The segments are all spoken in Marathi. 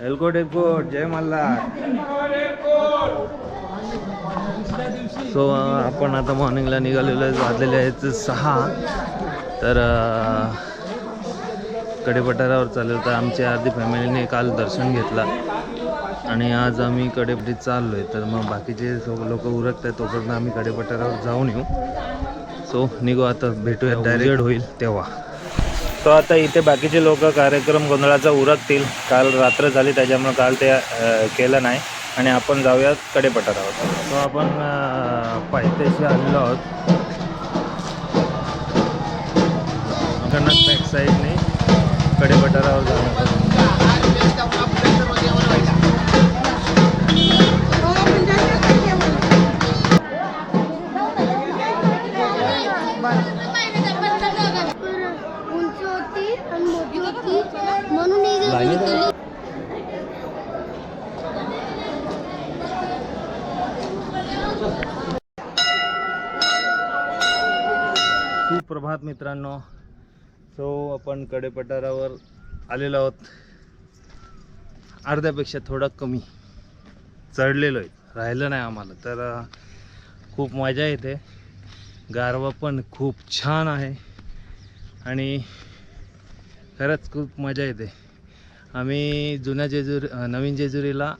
एलकोट एलकोट जय मल्हार. सो आपण आता मॉर्निंगला निघालेलो वाजलेले आहेत सहा. तर अं, कडेपठारावर चाललो तर आमच्या अर्धी फॅमिलीने काल दर्शन घेतला. आणि आज आम्ही कडेपट्टीत चाललो आहे तर मग बाकीचे लोक उरकत आहेत तोपर्यंत आम्ही कडेपठारावर जाऊन येऊ. सो निघू आता भेटूया डायरेक्ट होईल. तेव्हा. तो आता इथे बाकीचे लोक कार्यक्रम गोंधळाचा उरकतील. काल रात्र झाली त्याच्यामुळे काल ते केलं नाही. आणि आपण जाऊया आहोत. तो आपण पायथ्याशी आलेलो आहोत. बॅक साईडने कडेपठारावर जाऊया म्हणून ही सुप्रभात मित्रांनो. सो आपण कडेपठारावर आलेलो आहोत. अर्ध्यापेक्षा थोडा कमी. चढलेलो आहे. राहिलं नाही आम्हाला. तर खूप मजा येते. गारवा पण खूप छान आहे. आणि खरंच खूप मजा येते. आम्ही जुन्या जेजुरी नवीन जेजुरीला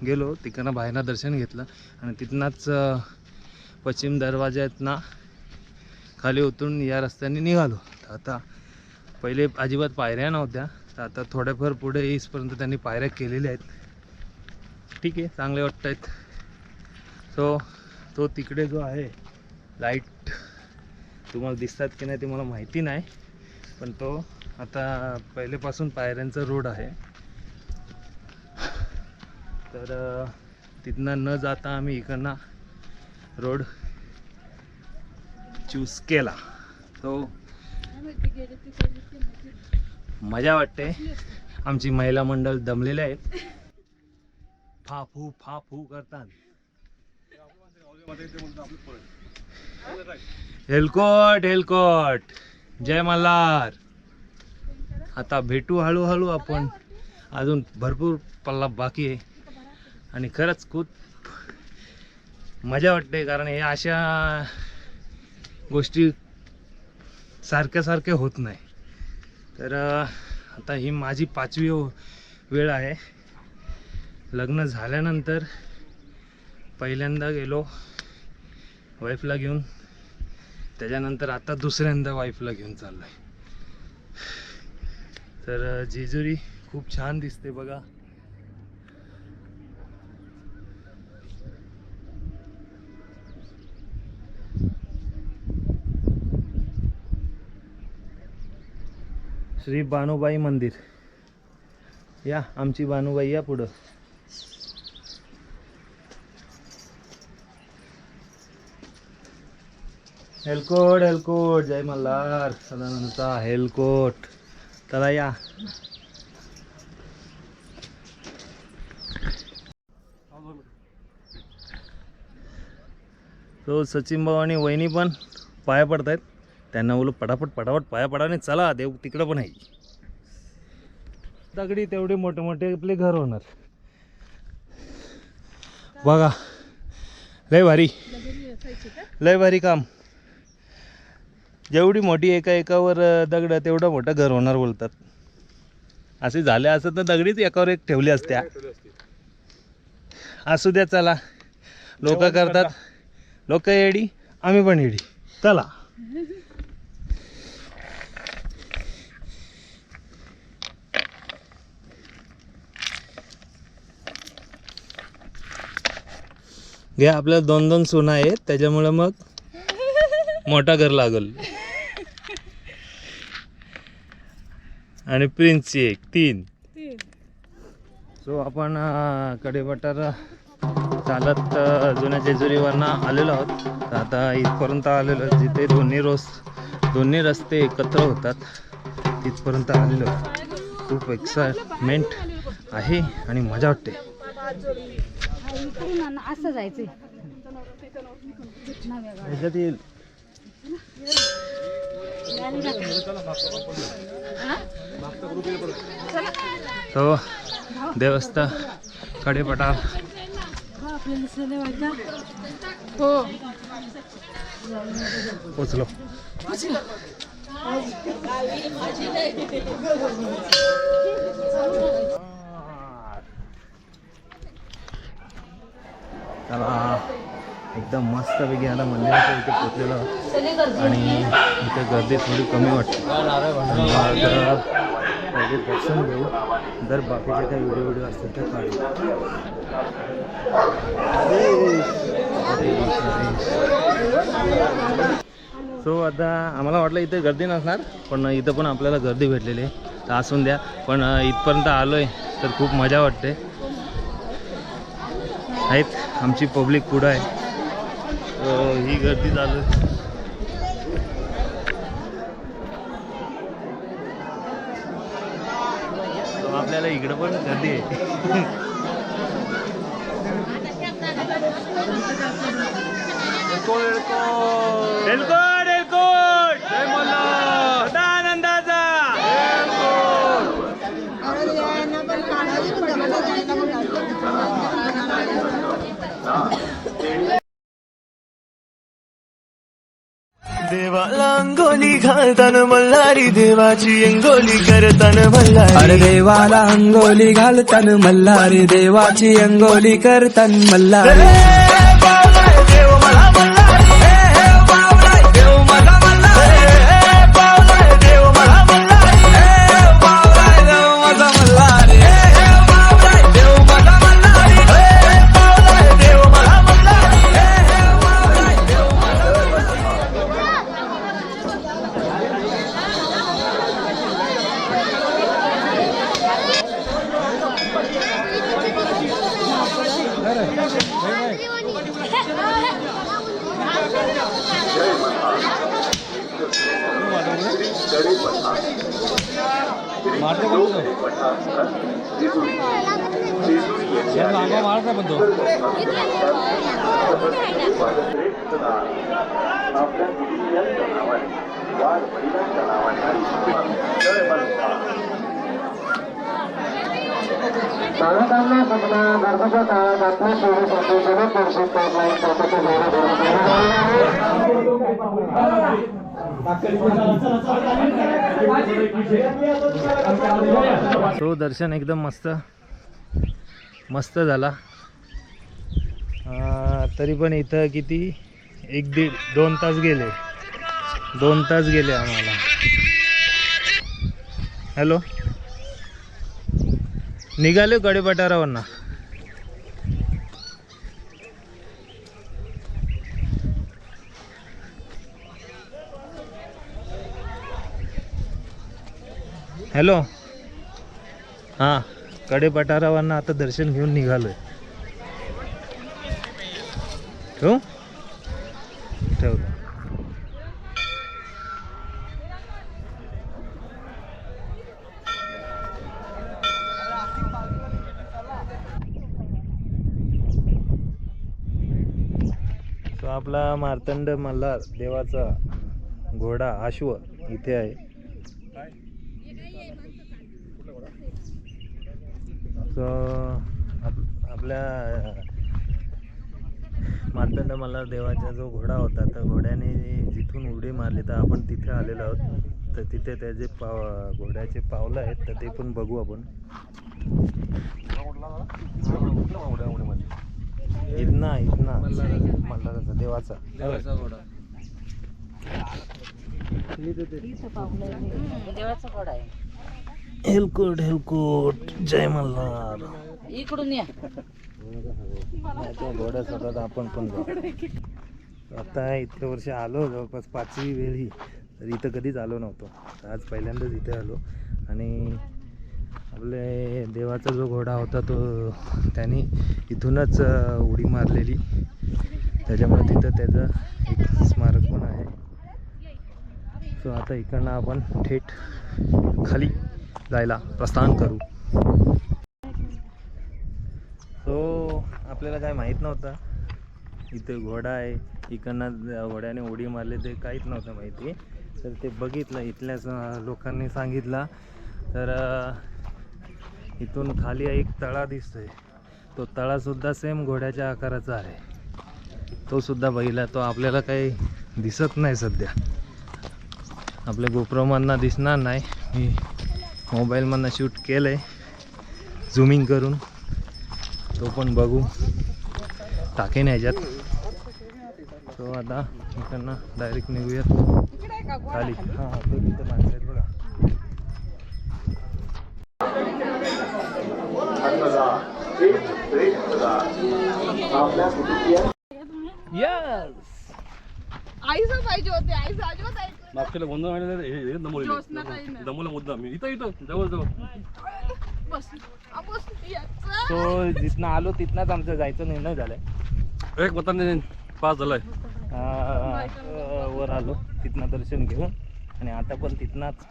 गेलो. तिकडनं बाहेरनं दर्शन घेतलं. आणि तिथनंच पश्चिम दरवाज्यातनं खाली उतरून या रस्त्याने निघालो. तर आता पहिले अजिबात पायऱ्या नव्हत्या. तर आता थोड्याफार पुढे येईसपर्यंत त्यांनी पायऱ्या केलेल्या आहेत. ठीक आहे चांगले वाटत आहेत. सो तो तिकडे जो आहे लाइट तुम्हाला दिसतात की नाही ते मला माहिती नाही. पण तो आता पहिलेपासून पायऱ्यांचा रोड आहे. तर तिथनं न जाता आम्ही इकडनं रोड चूज केला. तो मजा वाटते. आमची महिला मंडळ दमलेले आहेत. फाफू फाफू करतात. हेलकोट हेलकोट. जय मल्हार. आता भेटू हळूहळू आपण. अजून भरपूर पल्ला बाकी आहे. आणि खरंच खूप मजा वाटते कारण हे अशा गोष्टी सारख्या सारख्या होत नाही. तर आता ही माझी पाचवी वेळ आहे. लग्न झाल्यानंतर पहिल्यांदा गेलो वाईफला घेऊन. त्याच्यानंतर आता दुसऱ्यांदा वाईफला घेऊन चाललो आहे तर जेजुरी खूप छान दिसते बघा. श्री बानुबाई मंदिर. या आमची बानुबाई या पुढं. हेलकोट हेलकोट. जय मल्हार. सदानंदचा हेलकोट. चला या. तो सचिन भाऊ आणि वहिनी पण पाया पडतायत. त्यांना बोलू पटापट पटापट पाया पडा आणि चला देव तिकडं पण आहे. दगडी तेवढे मोठे मोठे आपले घर होणार. बघा. लय भारी. लय भारी काम. जेवढी मोठी एका एकावर दगड तेवढं मोठं घर होणार बोलतात. असे झाले असं तर दगडीच एकावर एक ठेवली असत्या. असू द्या चला. लोक करतात. लोक येडी आम्ही पण येडी. चला. घे आपल्याला दोन दोन सुना आहेत त्याच्यामुळे मग मोठा घर लागल. आणि प्रिन्सची एक तीन. सो आपण अं, कडेपठार चालत जुन्या जेजुरीवरनं आलेलो आहोत. तर आता इथपर्यंत आलेलो जिथे दोन्ही रोज दोन्ही रस्ते एकत्र होतात तिथपर्यंत आलेलो खूप एक्साइटमेंट आहे आणि मजा वाटते. असं ह्याच्यात येईल. सो देवस्थान कडेपटार हो. पोचलो. चला. एकदम मस्तपैकी आता मंदिराच्या इथे पोचलेलो आहोत. आणि इथे गर्दी थोडी कमी वाटते. पहिले दर्शन घेऊ. जर बाकीचे काही व्हिडिओ व्हिडिओ असतील तर काढू. सो आता आम्हाला वाटलं इथे गर्दी नसणार पण इथं पण आपल्याला गर्दी भेटलेली आहे. तर असून द्या. पण इथपर्यंत आलो आहे तर खूप मजा वाटते. आहेत आमची पब्लिक पुढं आहे. ही गर्दी So आपल्याला इकडं पण गर्दी आहे. एलकोट एलकोट अंगोली घालताना मल्हारी देवाची अंगोली करताना मल्हारी. अरे देवाला अंगोली घालतन मल्हारी देवाची अंगोली करतन मल्हारी. तरी पन्नास काळात आपल्या सोयीसाठी जलद दर्शन करणारी तो दर्शन एकदम मस्त मस्त झाला. तरी पण इथं किती एक दीड दोन तास गेले. दोन तास गेले आम्हाला. हॅलो? निघाले कडेपठारावरनं. हॅलो. हां कडे पठारावरनं आता दर्शन घेऊन निघालोय. ठेवू? ठेवलं तो आपला मार्तंड मल्हार देवाचा घोडा आश्व इथे आहे. सो आप आपल्या मार्तंड मल्हार देवाचा जो घोडा होता तर घोड्याने जिथून उडी मारली तर आपण तिथे आलेलो आहोत. तर तिथे त्याचे पाव घोड्याचे पावलं आहेत तर ते पण बघू आपण. इथना इथना मल्हाराचा देवाचा. देवाचा घोडा आहे. हेलकोट हेलकोट जय मल्हार. इकडून या. तर आपण पण जाऊ आता इतक्या वर्ष आलो जवळपास पाचवी वेळ. ही तर इथं कधीच आलो नव्हतो. तर आज पहिल्यांदाच इथे आलो. आणि आपले देवाचा जो घोडा होता तो त्यांनी इथूनच उडी मारलेली. त्याच्यामुळे तिथं त्याचं एक स्मारक पण आहे. सो आता इकडनं आपण थेट खाली जायला प्रस्थान करू. सो आपल्याला काय माहीत नव्हतं. इथे घोडा आहे. इकडनं घोड्याने उडी मारली ते काहीच नव्हतं माहिती. तर ते बघितलं इथल्याच लोकांनी सांगितलं. तर इथून खाली एक तळा दिसतोय. तो तळासुद्धा सेम घोड्याच्या आकाराचा आहे. तो सुद्धा बघितला तो आपल्याला काही दिसत नाही सध्या. आपल्या गोप्रमांना दिसणार नाही. मी मोबाईलमधनं शूट केलं आहे झुमिंग करून. तो पण बघू. टाकेन ह्याच्यात. तो आता इकडनं डायरेक्ट निघूयात. खाली. हां तो तिथं माणसं बघा. यस आईचं पाहिजे होते आईचं अजिबात ऐकलं मागच्या गोंधळ महिन्यात हे हे ज्योत्स्ना. दमवलं मुद्दा मी इथं इथं जवळ जवळ. बस आ, बस याचं. तो जिथनं आलो तिथनंच आमचा जायचा निर्णय झालाय. एक मताने पास झालाय. वर आलो तिथनं दर्शन घेऊन आणि आता पण तिथनंच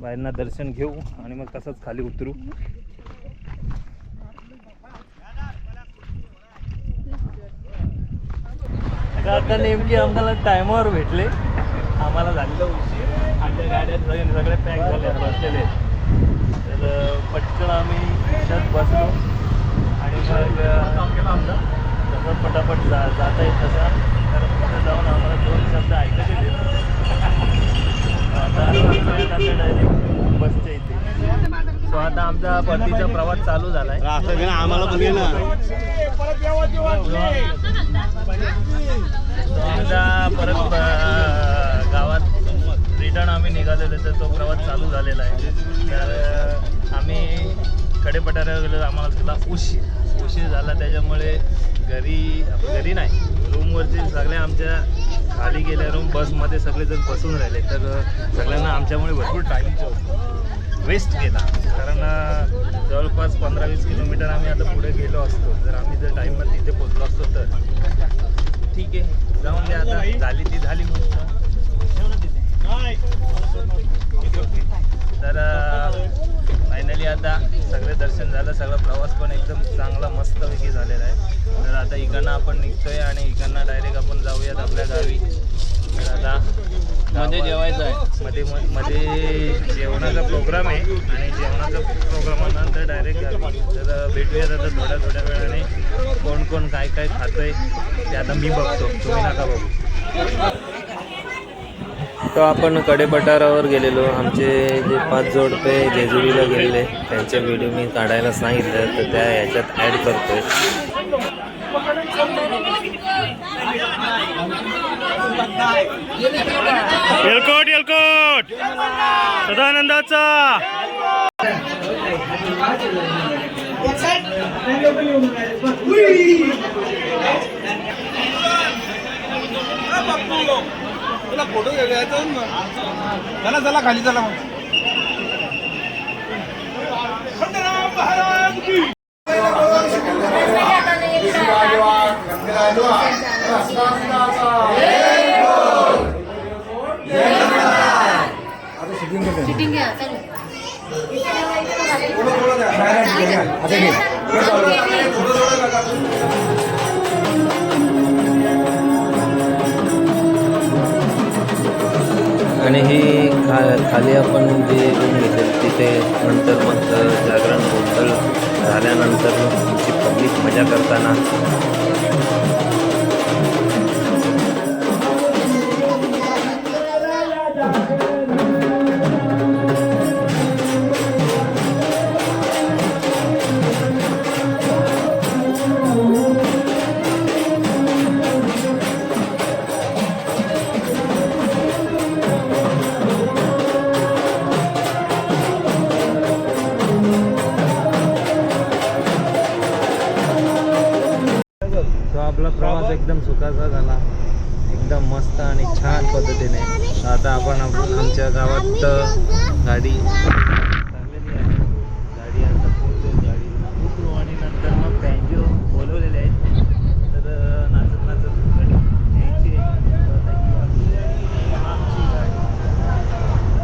बाहेरनं दर्शन घेऊ आणि मग तसंच खाली उतरू. आता नेमकी आम्हाला टायमावर भेटले. आम्हाला झालेलं उशीर. आमच्या गाड्यात सगळे पॅक झाले बसलेले तर पटकन आम्ही त्यात बसलो. आणि मग तसं पटापट जा जाता येत तसा. तर तिथं जाऊन आम्हाला दोन शब्द ऐकायचे देत आता डायरेक्ट बसच्या इथे. सो आता आमचा परतीचा प्रवास चालू झालाय. आम्हाला पण आमचा परत रिटर्न आम्ही निघालेलो तर तो प्रवास चालू झालेला आहे. तर आम्ही कडेपठारावर गेलो आम्हाला तिला उशीर उशीर झाला. त्याच्यामुळे घरी घरी नाही रूमवरती सगळ्या आमच्या खाली गेल्या रूम बसमध्ये सगळेजण बसून राहिले. तर सगळ्यांना आमच्यामुळे भरपूर टाईम वेस्ट केला. कारण जवळपास पंधरा वीस किलोमीटर आम्ही आता पुढे गेलो असतो. जर आम्ही जर टाईमवर तिथे पोचलो असतो तर. ठीक आहे. जाऊन द्या आता. झाली ती झाली मग तिथे. तर फायनली आता सगळे दर्शन झालं सगळा प्रवास पण एकदम चांगला मस्तपैकी झालेला आहे. तर आता इकडनं आपण निघतोय आणि इकडनं डायरेक्ट आपण जाऊयात आपल्या गावी. तर आता मध्ये जेवायचं आहे. मध्ये मध्ये जेवणाचा प्रोग्राम आहे आणि जेवणाचा प्रोग्रामानंतर डायरेक्ट गावी. तर भेटूयात आता थोड्या थोड्या वेळाने कोण कोण काय काय खातंय ते आता मी बघतो. तुम्ही नका बघू. तो आपण कडेपठारावर गेलेलो. आमचे जे पाच जोडपे जेजुरीला गेलेले. त्यांचे व्हिडिओ मी काढायला सांगितलं तर त्या ह्याच्यात ॲड करतोय. एलकोट एलकोट सदानंदाचा! तुला फोटो घ्यायचा चला चला खाली चला मग शूटिंग घ्या चालेल খালি दिवस एकदम सुखाचा झाला. एकदम मस्त आणि छान पद्धतीने. आता आपण आमच्या गावात गाडी लागलेली आहे गाडी आता पोहोचेल गाडी उतरू आणि नंतर मग पॅन्जो बोलवलेले आहेत तर अ, नाचत नाचत गाडी यायची आहे. तर आता ही आपली आमची गाडी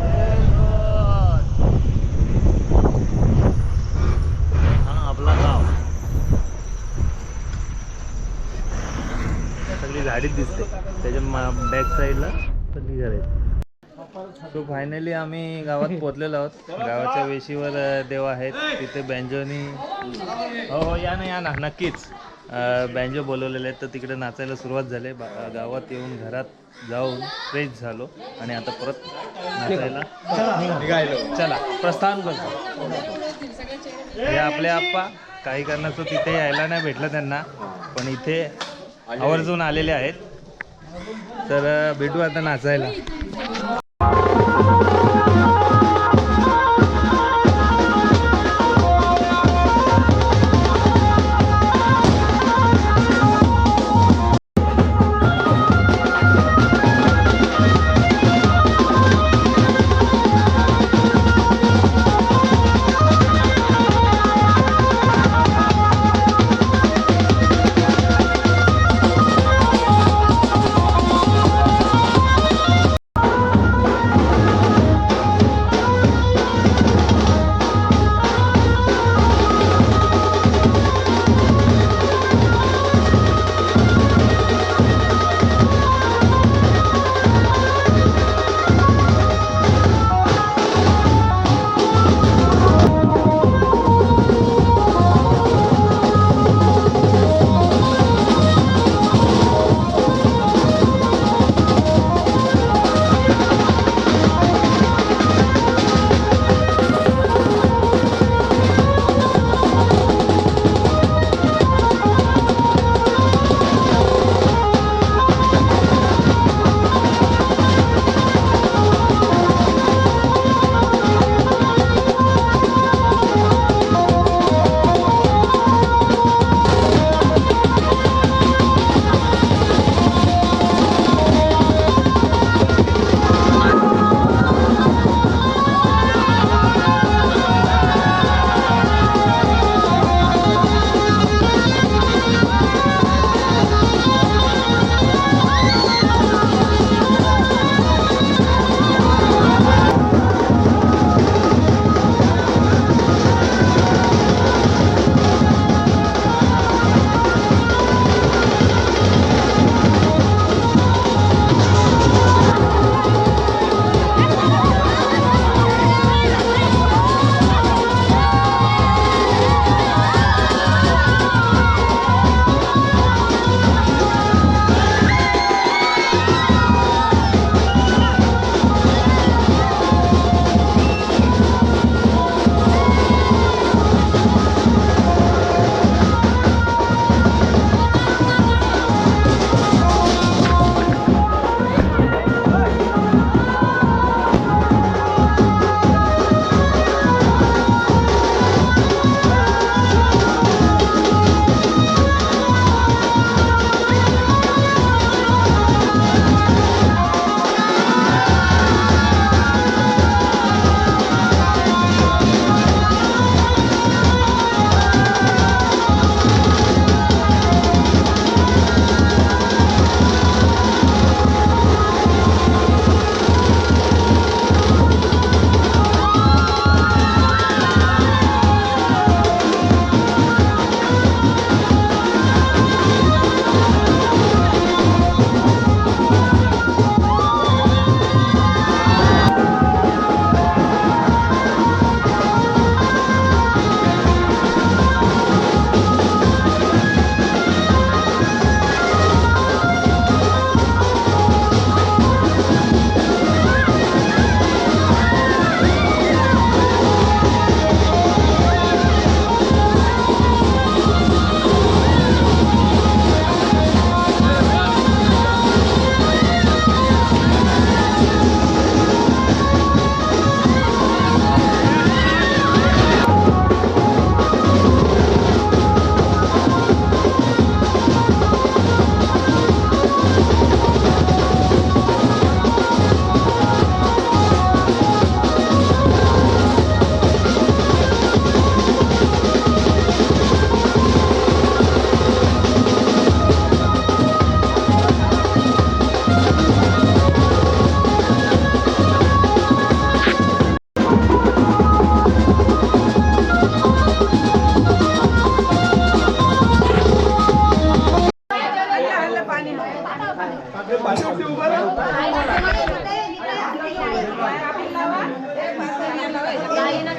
जय गॉड. हा आपला गाव सगळी गाडीच दिसते त्याच्या बॅक साईडला सगळी घर सो फायनली आम्ही गावात पोचलेलो आहोत. गावाच्या वेशीवर देव आहेत. तिथे बँजोनी हो हो या ना या ना नक्कीच. बँजो बोलवलेले आहेत. तर तिकडे नाचायला सुरुवात झाली. बा- गावात येऊन घरात जाऊन फ्रेश झालो. आणि आता परत नाचायला चला प्रस्थान करतो. हे आपले आप्पा. काही कारणाचं तिथे यायला नाही भेटलं त्यांना. पण इथे आवर्जून आलेले आहेत. तर भेटू आता नाचायला.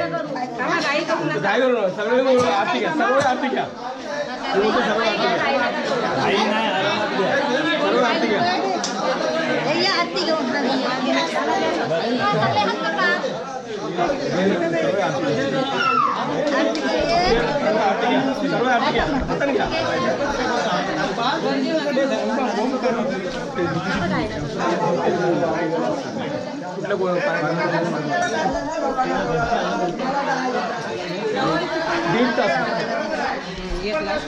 काय करू सगळे आरती घ्या सगळे आरती घ्या सगळे आरती घ्या आरती घ्या सगळे आरती घ्या दीड तास दीड तास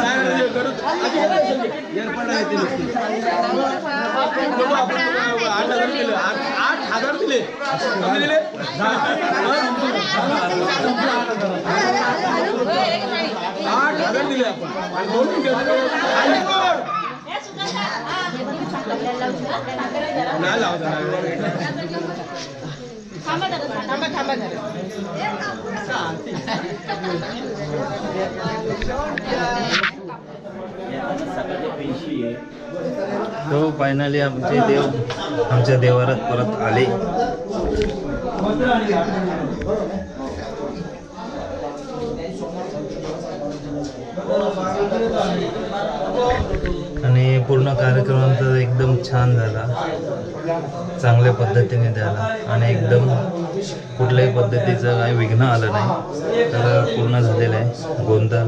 काय झालं आठ हजार दिले किती दिले आठ हजार दिले आपण दोन नाही लावत थांबा थांबा थांबा थांबा हो, तो फायनली आमचे देव आमच्या देवारात परत आले. आणि पूर्ण कार्यक्रम आमचा एकदम छान झाला. चांगल्या पद्धतीने झाला. आणि एकदम कुठल्याही पद्धतीचं काही विघ्न आलं नाही. तर पूर्ण झालेलं आहे. गोंधळ.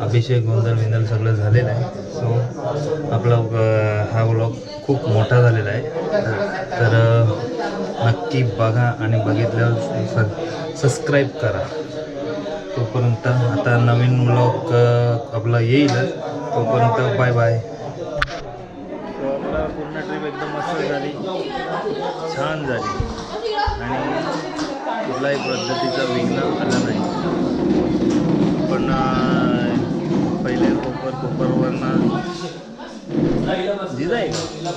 अभिषेक गोंधळ विंदल सगळं झालेलं आहे. सो आपला हा ब्लॉग खूप मोठा झालेला आहे. तर- नक्की बघा आणि बघितल्यावर स सबस्क्राईब करा. तोपर्यंत आता नवीन ब्लॉग आपला येईलच तोपर्यंत बाय बाय आपला पूर्ण ट्रिप एकदम मस्त झाली. छान झाली. आणि कुठलाही पद्धतीचा विघ्न आला नाही.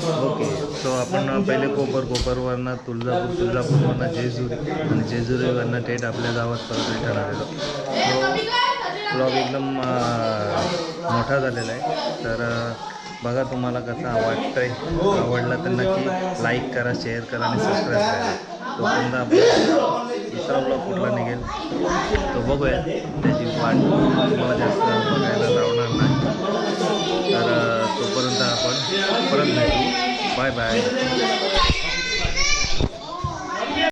ओके सो आपण पहिले कोपर कोपरवरनं तुळजापूर तुळजापूरवरनं जेजुरी आणि जेजुरीवरनं थेट आपल्या गावात परत रिटर्न आलेलो सो ब्लॉग एकदम मोठा झालेला आहे. तर बघा तुम्हाला कसा वाटतंय. आवडला तर नक्की लाईक करा शेअर करा आणि सबस्क्राईब करा. तो पुन्हा दुसरा ब्लॉग कुठला निघेल तो बघूया. त्याची वाट तुम्हाला जास्त बघायला लावणार नाही. तर तोपर्यंत आपण परत भेटू. Bye bye.